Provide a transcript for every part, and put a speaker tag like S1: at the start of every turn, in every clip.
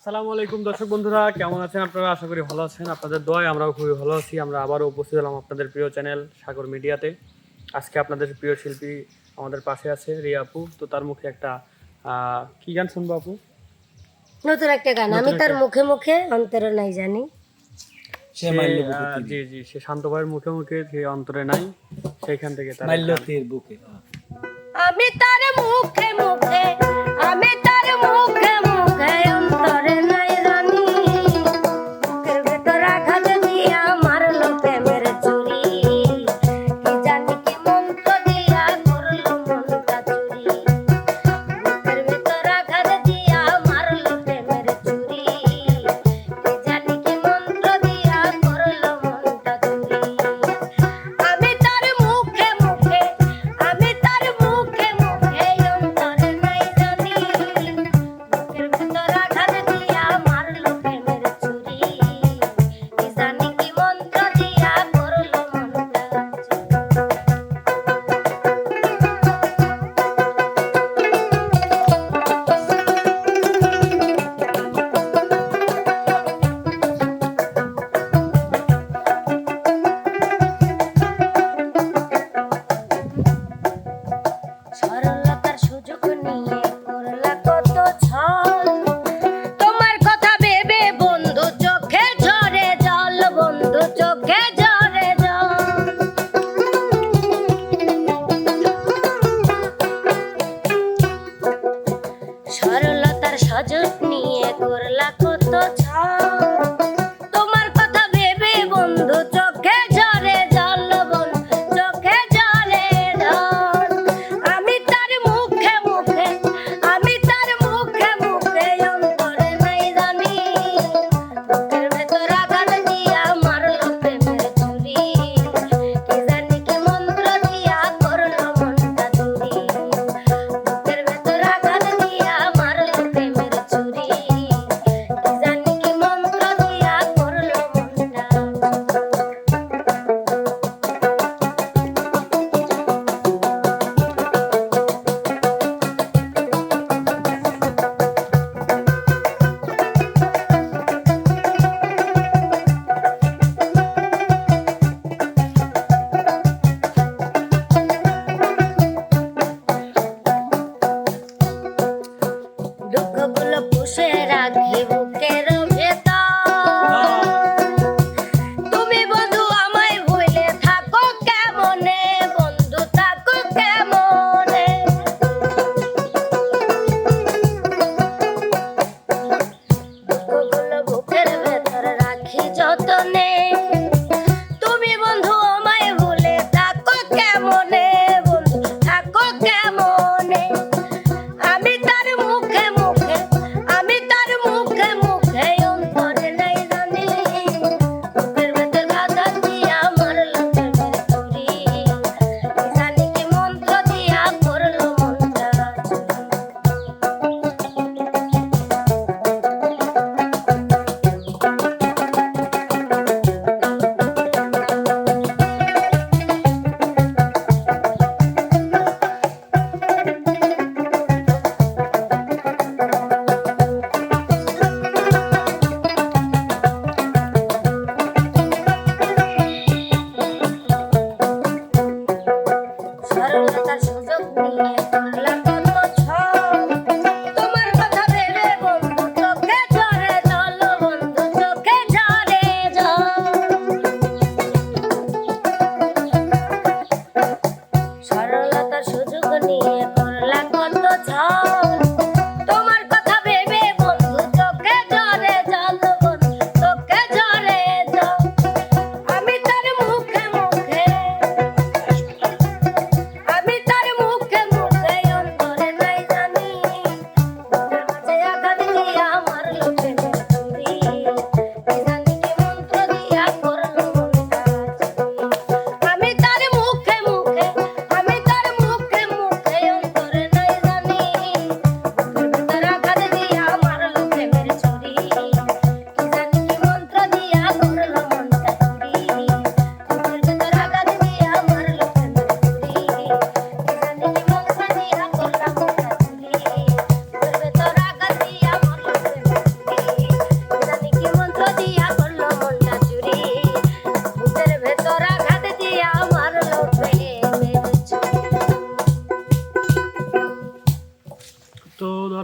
S1: আসসালামু আলাইকুম দর্শক বন্ধুরা কেমন আছেন আপনারা? আশা করি ভালো আছেন। আপনাদের দয় আমরাও খুবই ভালো আছি। আমরা আবারও উপস্থিত হলাম আপনাদের প্রিয় চ্যানেল সাগর মিডিয়াতে। আজকে আপনাদের প্রিয় শিল্পী আমাদের পাশে আছে রিয়া আপু। তো তার মুখে একটা কি গান শুনব আপু?
S2: নতুন একটা গান। আমি তার মুখে মুখে অন্তরে নাই জানি।
S1: জি জি সে শান্ত ভাইয়ের মুখে মুখে যে অন্তরে নাই। সেইখান থেকে তার
S3: বুকে।
S2: আমি তার মুখে মুখে আমি তার মুখে মুখে নিয়ে করলা কত morning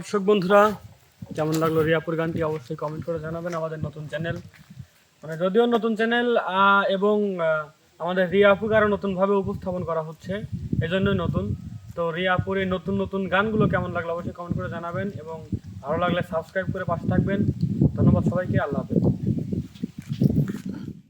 S1: দর্শক বন্ধুরা, কেমন লাগল রিয়াপুর গানটি অবশ্যই কমেন্ট করে জানাবেন আমাদের নতুন চ্যানেল মানে যদিও নতুন চ্যানেল এবং আমাদের রিয়াপুকে আরও নতুনভাবে উপস্থাপন করা হচ্ছে, এজন্যই নতুন। তো রিয়াপুরে নতুন নতুন গানগুলো কেমন লাগল অবশ্যই কমেন্ট করে জানাবেন, এবং ভালো লাগলে সাবস্ক্রাইব করে পাশে থাকবেন। ধন্যবাদ সবাইকে, আল্লাহ হাফেজ।